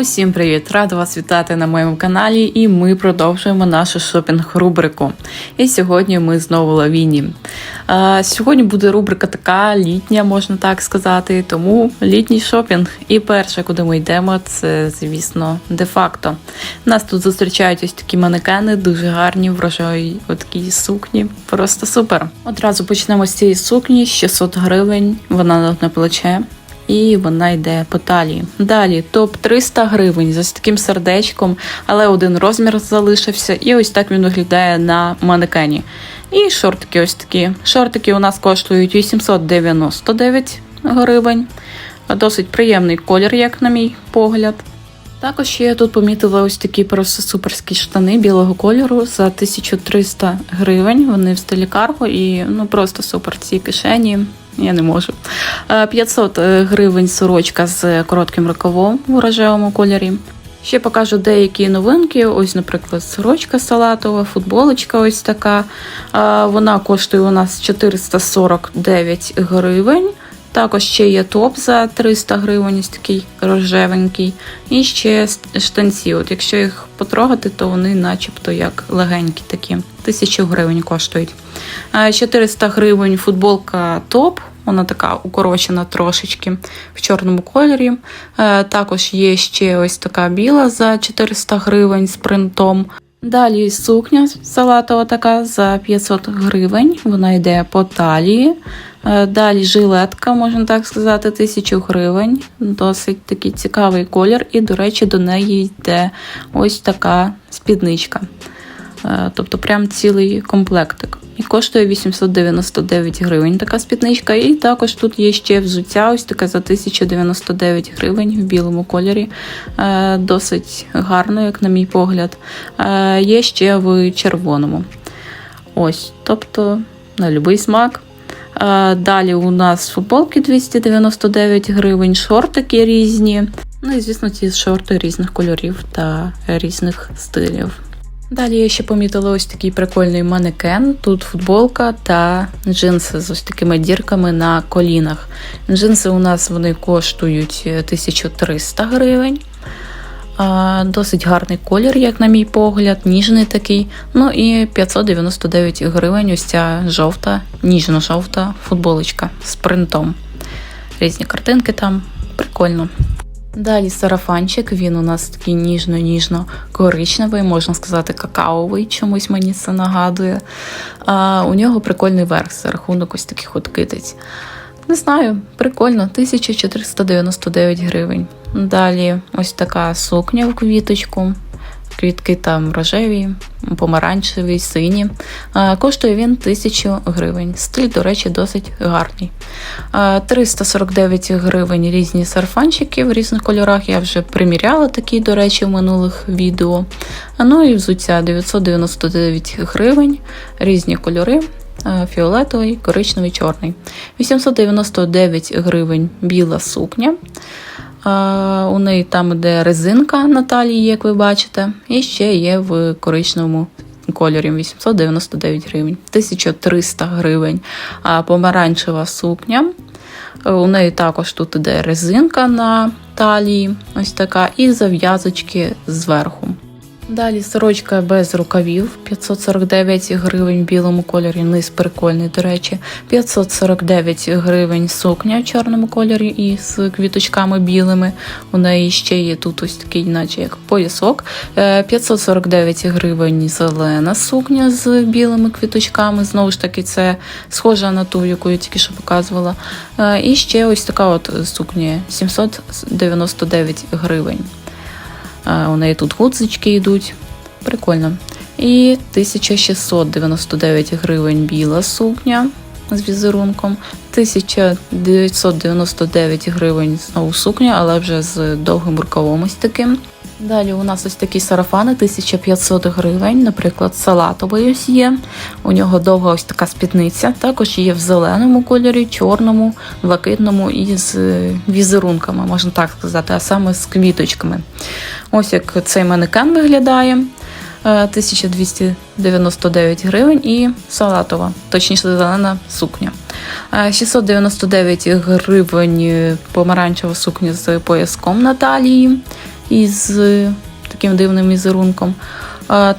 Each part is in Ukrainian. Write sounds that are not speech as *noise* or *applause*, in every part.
Усім привіт! Рада вас вітати на моєму каналі, і ми продовжуємо нашу шопінг-рубрику. І сьогодні ми знову лавіні. А, Сьогодні буде рубрика така літня, можна так сказати, тому літній шопінг. І перше, куди ми йдемо, це, звісно, де-факто. Нас тут зустрічають ось такі манекени, дуже гарні, врожаї такі сукні. Просто супер. Одразу почнемо з цієї сукні, 600 гривень, вона на плече і вона йде по талії. Далі топ 300 гривень з ось таким сердечком, але один розмір залишився, і ось так він виглядає на манекені. І шортики ось такі. Шортики у нас коштують 899 гривень. Досить приємний колір, як на мій погляд. Також я тут помітила ось такі просто суперські штани білого кольору за 1300 гривень. Вони в стилі карго і ну просто супер ці кишені я не можу. 500 е, гривень сорочка з коротким рукавом у рожевому кольорі. Ще покажу деякі новинки. Ось, наприклад, сорочка салатова, футболочка ось така. Вона коштує у нас 449 гривень. Також ще є топ за 300 гривень, такий рожевенький. І ще штанці. От Якщо їх потрогати, то вони начебто як легенькі такі. 1000 гривень коштують. 400 гривень футболка топ. Вона така укорочена трошечки в чорному кольорі. Е, також є ще ось така біла за 400 гривень з принтом. Далі сукня салатова така за 500 гривень. Вона йде по талії. Е, далі жилетка, можна так сказати, 1000 гривень. Досить такий цікавий колір, і, до речі, до неї йде ось така спідничка. Е, тобто, прям цілий комплектик. І коштує 899 гривень така спідничка. І також тут є ще взуття, ось таке за 1099 гривень в білому кольорі. Е, досить гарно, як на мій погляд. Е, є ще в червоному. Ось, тобто, на будь-який смак. Далі у нас футболки 299 гривень, шортики різні. Ну і, звісно, ці шорти різних кольорів та різних стилів. Далі я ще помітила ось такий прикольний манекен. Тут футболка та джинси з ось такими дірками на колінах. Джинси у нас вони коштують 1300 гривень. Досить гарний колір, як на мій погляд, ніжний такий. Ну і 599 гривень ось ця жовта, ніжно-жовта футболочка з принтом. Різні картинки там. Прикольно. Далі сарафанчик, він у нас такий ніжно-ніжно-коричневий, можна сказати, какаовий, чомусь мені це нагадує. А У нього прикольний верх за рахунок ось таких от китиць. Не знаю, прикольно, 1499 гривень. Далі ось така сукня в квіточку. Квітки там рожеві, помаранчеві, сині. Коштує він 1000 гривень. Стиль, до речі, досить гарний. 349 гривень різні сарфанчики в різних кольорах. Я вже приміряла такі, до речі, в минулих відео. Ну і взуття 999 гривень, різні кольори. Фіолетовий, коричневий, чорний. 899 гривень біла сукня. У неї там іде резинка на талії, як ви бачите, і ще є в коричневому кольорі 899 гривень, 1300 гривень. Помаранчева сукня. У неї також тут іде резинка на талії, ось така, і зав'язочки зверху. Далі сорочка без рукавів 549 гривень в білому кольорі, низ прикольний, до речі, 549 гривень сукня в чорному кольорі і з квіточками білими. У неї ще є тут ось такий, наче як поясок. 549 е, гривень зелена сукня з білими квіточками. Знову ж таки, це схожа на ту, яку я тільки що показувала. Е, і ще ось така от сукня 799 гривень. У неї тут гудзички йдуть. Прикольно. І 1699 гривень біла сукня з візерунком. 1999 гривень знову сукня, але вже з довгим рукавом ось таким. Далі у нас ось такі сарафани, 1500 гривень, наприклад, салатовий ось є. У нього довга ось така спідниця. Також є в зеленому кольорі, чорному, блакитному і з візерунками, можна так сказати, а саме з квіточками. Ось як цей манекен виглядає. 1299 гривень і салатова, точніше зелена сукня. 699 гривень помаранчева сукня з пояском на талії. Із таким дивним візерунком.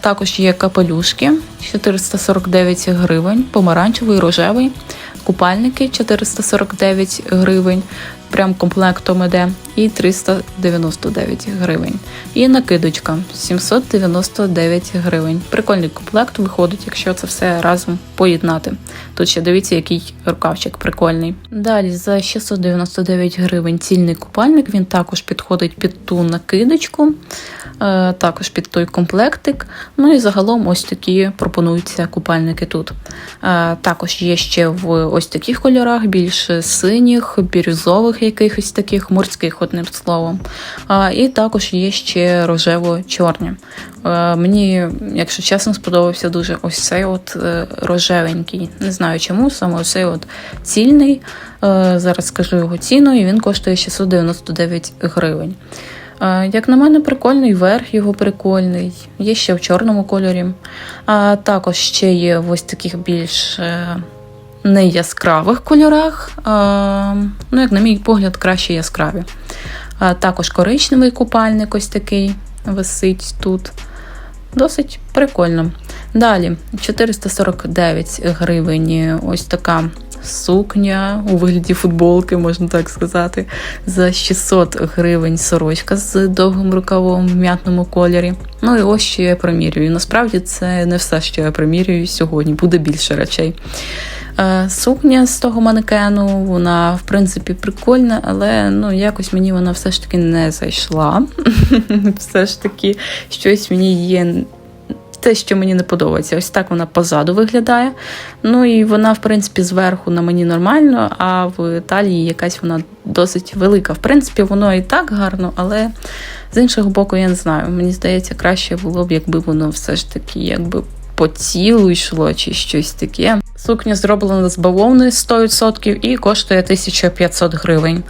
Також є капелюшки 449 гривень, помаранчевий, рожевий, купальники 449 гривень, прям комплектом іде, і 399 гривень. І накидочка 799 гривень. Прикольний комплект виходить, якщо це все разом поєднати. Тут ще дивіться, який рукавчик прикольний. Далі за 699 гривень цільний купальник. Він також підходить під ту накидочку, е, також під той комплектик. Ну і загалом ось такі пропонуються купальники тут. Е, Також є ще в ось таких кольорах, більш синіх, бірюзових якихось таких, морських, одним словом. Е, І також є ще рожево-чорні. Е, Мені, якщо чесно, сподобався дуже ось цей от е, рожевенький. Не знаю чому, саме ось цей от цільний. Е, Зараз скажу його ціну, і він коштує 699 гривень. Е, Як на мене, прикольний верх його прикольний. Є ще в чорному кольорі. А також ще є ось таких більш е, не яскравих кольорах. Ну, як на мій погляд, краще яскраві. Також коричневий купальник ось такий висить тут. Досить прикольно. Далі 449 гривень. Ось така сукня у вигляді футболки, можна так сказати. За 600 гривень сорочка з довгим рукавом в м'ятному кольорі. Ну і ось що я примірюю. Насправді це не все, що я примірюю сьогодні, буде більше речей. Е, Сукня з того манекену, вона в принципі прикольна, але ну якось мені вона все ж таки не зайшла. *laughs* Все ж таки, щось мені є. Те, що мені не подобається, ось так вона позаду виглядає. Ну і вона, в принципі, зверху на мені нормально, а в талії якась вона досить велика. В принципі, воно і так гарно, але з іншого боку, я не знаю. Мені здається, краще було б, якби воно все ж таки якби по тілу йшло чи щось таке. Сукня зроблена з бавовни 100% і коштує 1500 гривень.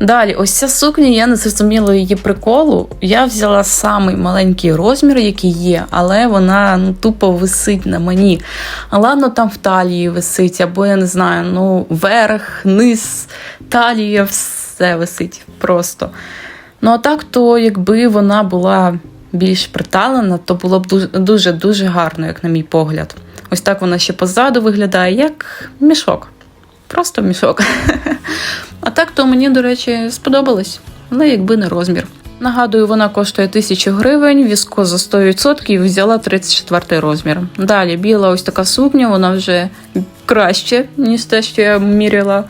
Далі, ось ця сукня, я не зрозуміла її приколу. Я взяла самий маленький розмір, який є, але вона ну, тупо висить на мені. Ладно, там в талії висить, або я не знаю, ну, верх, низ, талія, все висить просто. Ну, а так, то якби вона була більш приталена, то було б дуже-дуже гарно, як на мій погляд. Ось так вона ще позаду виглядає, як мішок. Просто мішок. *laughs* А так то мені, до речі, сподобалось, але якби не розмір. Нагадую, вона коштує 1000 гривень, віско за 100% і взяла 34 розмір. Далі біла ось така сукня, вона вже краще, ніж те, що я міряла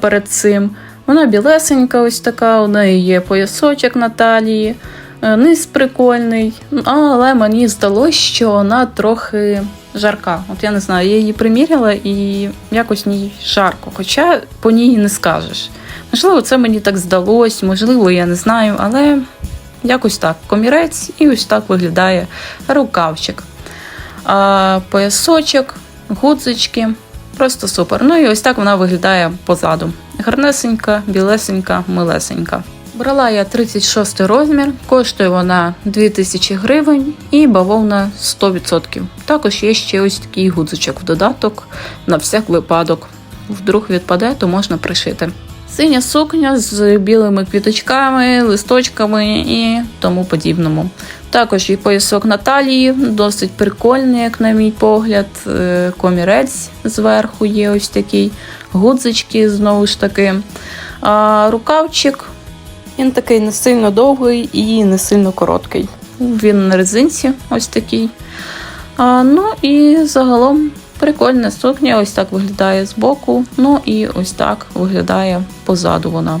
перед цим. Вона білесенька, ось така, у неї є поясочок на талії, низ прикольний, але мені здалося, що вона трохи жарка. От я не знаю, я її приміряла і якось ній жарко, хоча по ній не скажеш. Можливо, це мені так здалось, можливо, я не знаю, але якось так. Комірець і ось так виглядає рукавчик. А, Поясочок, гудзички. Просто супер. Ну і ось так вона виглядає позаду. Гарнесенька, білесенька, милесенька. Брала я 36 розмір, коштує вона 2000 гривень і бавовна 100%. Також є ще ось такий гудзичок в додаток на всяк випадок. Вдруг відпаде, то можна пришити. Синя сукня з білими квіточками, листочками і тому подібному. Також і поясок на талії, досить прикольний, як на мій погляд. Е, комірець зверху є ось такий, гудзички знову ж таки. А Рукавчик він такий не сильно довгий і не сильно короткий. Він на резинці ось такий. А, Ну і загалом прикольна сукня, ось так виглядає збоку. Ну і ось так виглядає позаду вона.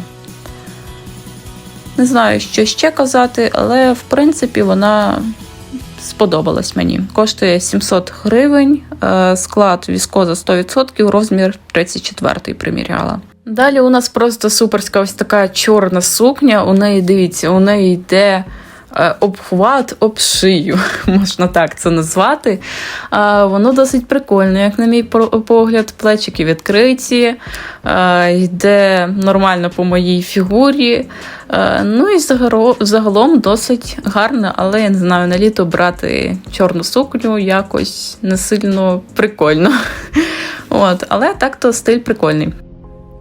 Не знаю, що ще казати, але в принципі вона сподобалась мені. Коштує 700 гривень, е, склад віскоза 100%, розмір 34 приміряла. Далі у нас просто суперська ось така чорна сукня. У неї, дивіться, у неї йде е, обхват об шию, *laughs* можна так це назвати. Воно досить прикольне, як на мій погляд, плечики відкриті, е, йде нормально по моїй фігурі. Е, ну і загалом досить гарно, але я не знаю, на літо брати чорну сукню якось не сильно прикольно. *laughs* От, Але так то стиль прикольний.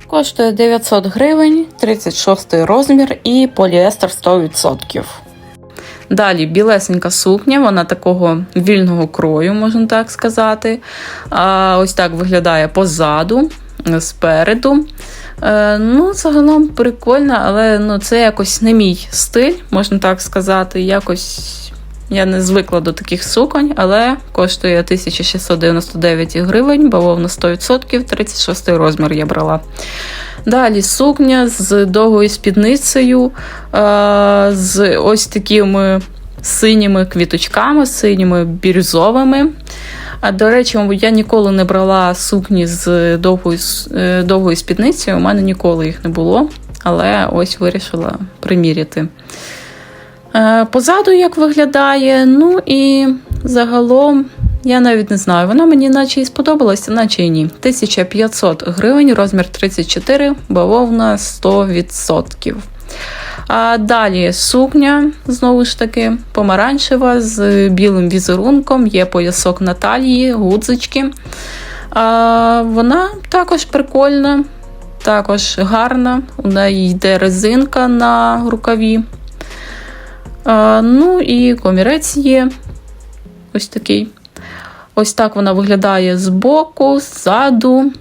Коштує 900 гривень, 36 розмір і поліестер 100%. Далі білесенька сукня, вона такого вільного крою, можна так сказати. А, Ось так виглядає позаду, спереду. Е, ну, загалом прикольно, але ну, це якось не мій стиль, можна так сказати. Якось я не звикла до таких суконь, але коштує 1699 гривень, бавовна 100%, 36 розмір я брала. Далі сукня з довгою спідницею, з ось такими синіми квіточками, синіми бірюзовими. А до речі, я ніколи не брала сукні з довгою е, довгою спідницею, у мене ніколи їх не було, але ось вирішила приміряти. Е, позаду як виглядає, ну і загалом. Я навіть не знаю, вона мені наче і сподобалася, наче і ні. 1500 гривень, розмір 34, бавовна 100%. А далі сукня, знову ж таки, помаранчева з білим візерунком, є поясок на талії, гудзички. А Вона також прикольна, також гарна. У неї йде резинка на рукаві. А, Ну і комірець є ось такий. Ось так вона виглядає збоку, ззаду.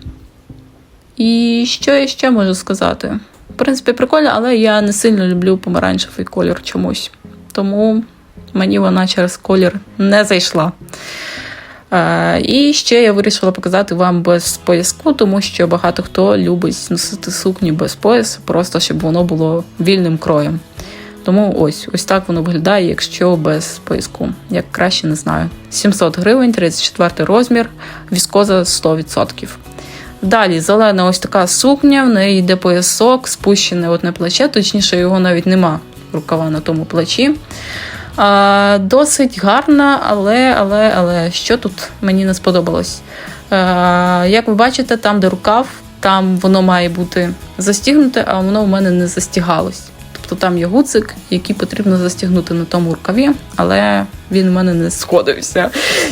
І що я ще можу сказати? В принципі, прикольно, але я не сильно люблю помаранчевий колір чомусь. Тому мені вона через колір не зайшла. Е, і ще я вирішила показати вам без пояску, тому що багато хто любить носити сукні без поясу, просто щоб воно було вільним кроєм. Тому ось ось так воно виглядає, якщо без пояску. Як краще не знаю. 700 гривень, 34 розмір, віскоза 100%. Далі зелена ось така сукня, в неї йде поясок, спущене одне плече, точніше, його навіть нема рукава на тому плечі. А, Досить гарна, але але, але що тут мені не сподобалось? А, Як ви бачите, там, де рукав, там воно має бути застігнуте, а воно в мене не застігалось. Тобто там є гуцик, який потрібно застігнути на тому рукаві, але він в мене не сходився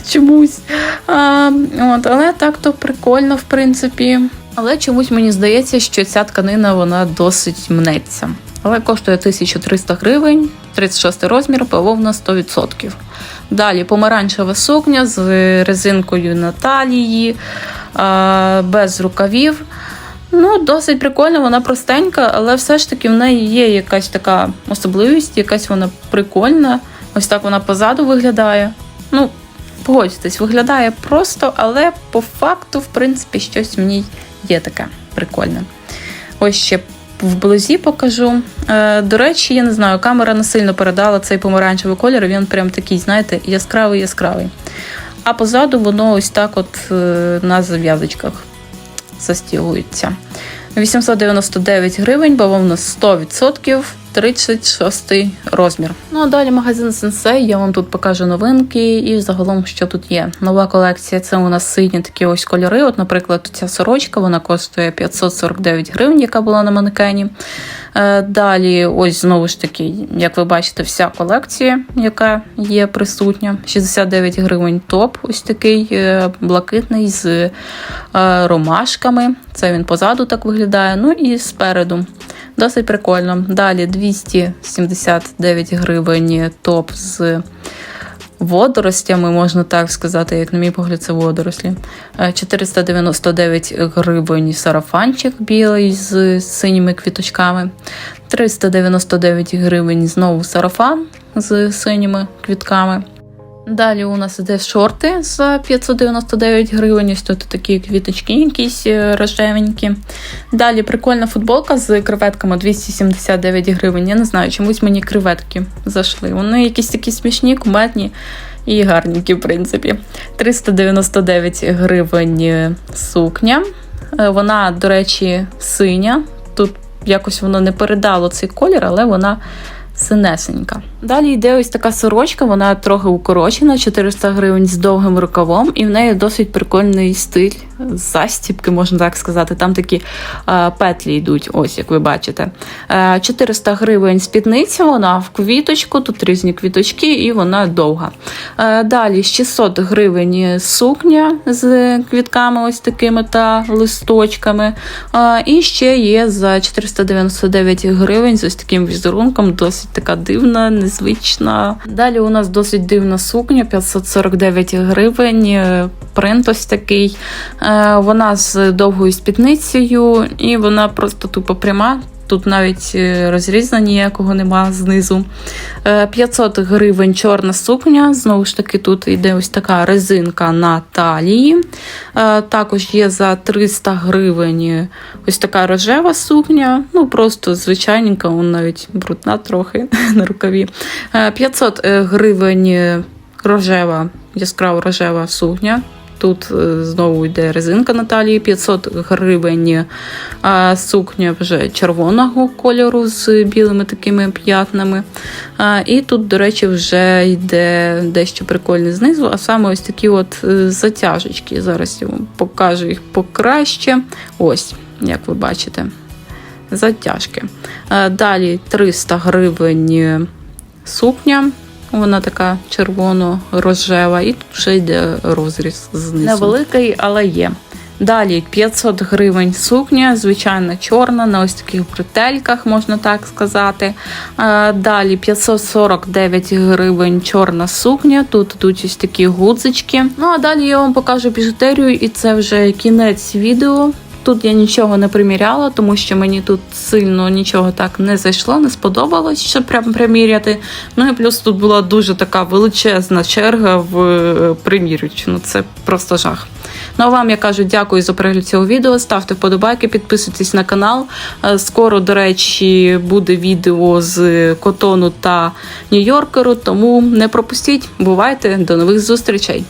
чомусь. А, от, Але так то прикольно, в принципі. Але чомусь мені здається, що ця тканина вона досить мнеться. Але коштує 1300 гривень, 36 розмір, бавовна 100%. Далі помаранчева сукня з резинкою на талії, без рукавів. Ну, досить прикольно, вона простенька, але все ж таки в неї є якась така особливість, якась вона прикольна. Ось так вона позаду виглядає. Ну, погодьтесь, виглядає просто, але по факту, в принципі, щось в ній є таке прикольне. Ось ще вблизі покажу. Е, До речі, я не знаю, камера не сильно передала цей помаранчевий колір, він прям такий, знаєте, яскравий-яскравий. А позаду воно ось так от е, на зав'язочках застігується. 899 гривень, бавовна 100%, 36 розмір. Ну а далі магазин Sensei, я вам тут покажу новинки і загалом, що тут є. Нова колекція це у нас сині такі ось кольори. От, наприклад, ця сорочка вона коштує 549 гривень, яка була на манекені. Е, далі, ось знову ж таки, як ви бачите, вся колекція, яка є присутня. 69 гривень топ, ось такий е, блакитний з е, ромашками. Це він позаду так виглядає. Ну і спереду. Досить прикольно. Далі 279 гривень топ з водоростями, можна так сказати, як на мій погляд, це водорослі. 499 гривень сарафанчик білий з синіми квіточками. 399 гривень знову сарафан з синіми квітками. Далі у нас іде шорти за 599 гривень. Ось тут такі квіточки, якісь е, рожевенькі. Далі прикольна футболка з креветками 279 гривень. Я не знаю, чомусь мені креветки зайшли. Вони якісь такі смішні, кумедні і гарненькі, в принципі. 399 гривень сукня. Е, вона, до речі, синя. Тут якось воно не передало цей колір, але вона синесенька. Далі йде ось така сорочка, вона трохи укорочена, 400 гривень з довгим рукавом, і в неї досить прикольний стиль застіпки, можна так сказати. Там такі е, петлі йдуть, ось як ви бачите. Е, 400 гривень спідниця, вона в квіточку, тут різні квіточки, і вона довга. Е, далі 600 гривень сукня з квітками, ось такими та листочками. Е, і ще є за 499 гривень з ось таким візерунком, досить така дивна, незвична. Далі у нас досить дивна сукня, 549 гривень. е, Принт ось такий. Е, Вона з довгою спідницею, і вона просто тупо пряма. Тут навіть е, розріза ніякого нема знизу. Е, 500 гривень чорна сукня. Знову ж таки, тут йде ось така резинка на талії. Е, Також є за 300 гривень ось така рожева сукня. Ну, просто звичайненька, вона навіть брудна трохи *laughs* на рукаві. Е, 500 гривень рожева, яскраво рожева сукня. Тут е, знову йде резинка на талії, 500 гривень а, сукня вже червоного кольору з білими такими п'ятнами. І тут, до речі, вже йде дещо прикольне знизу, а саме ось такі от е, затяжечки. Зараз я вам покажу їх покраще. Ось, як ви бачите, затяжки. Далі 300 гривень сукня. Вона така червоно-рожева, і тут вже йде розріз знизу. Невеликий, але є. Далі 500 гривень сукня, звичайно, чорна, на ось таких бретельках, можна так сказати. Далі 549 гривень чорна сукня. Тут йдуть ось такі гудзички. Ну а далі я вам покажу біжутерію, і це вже кінець відео. Тут я нічого не приміряла, тому що мені тут сильно нічого так не зайшло, не сподобалось, щоб прям приміряти. Ну і плюс тут була дуже така величезна черга в е. Ну це просто жах. Ну а вам я кажу дякую за перегляд цього відео. Ставте вподобайки, підписуйтесь на канал. Е, Скоро, до речі, буде відео з котону та Нью-Йоркеру, тому не пропустіть. Бувайте, до нових зустрічей!